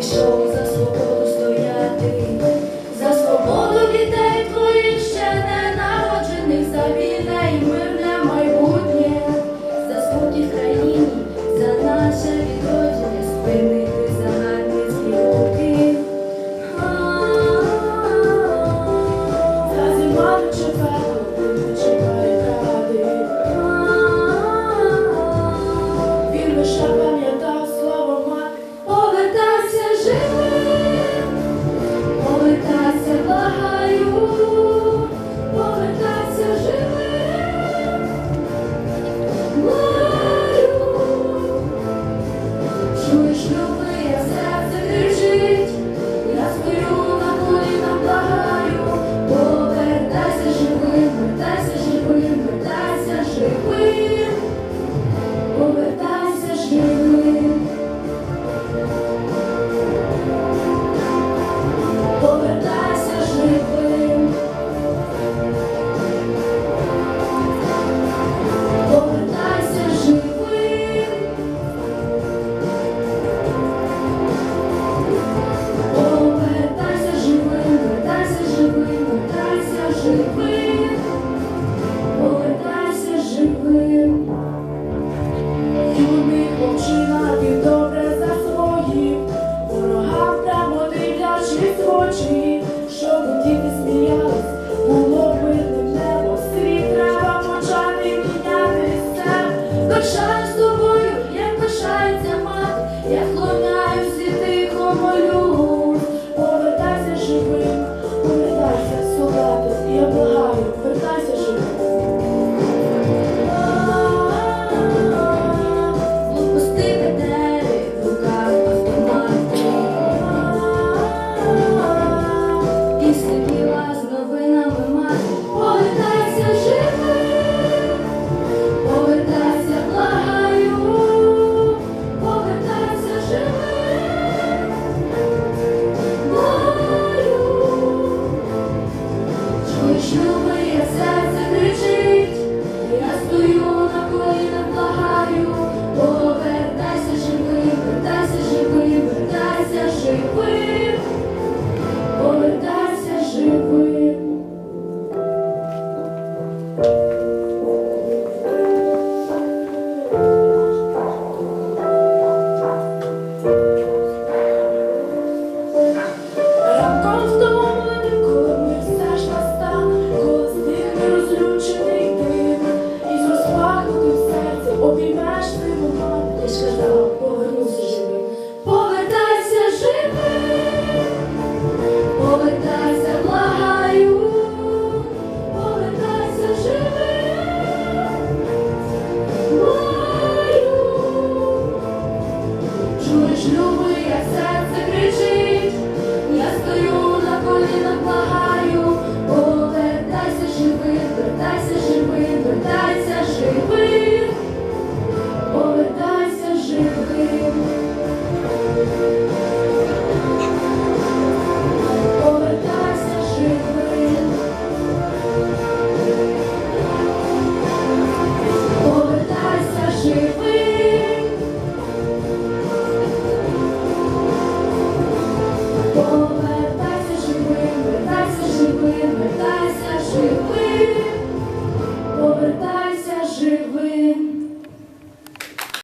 He shows us the world. вчинати добре за своїм, ворогам прямо дивлячись очі, щоб діти сміялись, було мирним небо, світ треба почати міняти все. З тобою, як пишається мати, я склоняюсь тихо молю, повертайся живим, повертайся солдатом, я сказала, повернуся живим. Повертайся живим, повертайся, благаю, повертайся живим, маю, чуєш, любий, як це.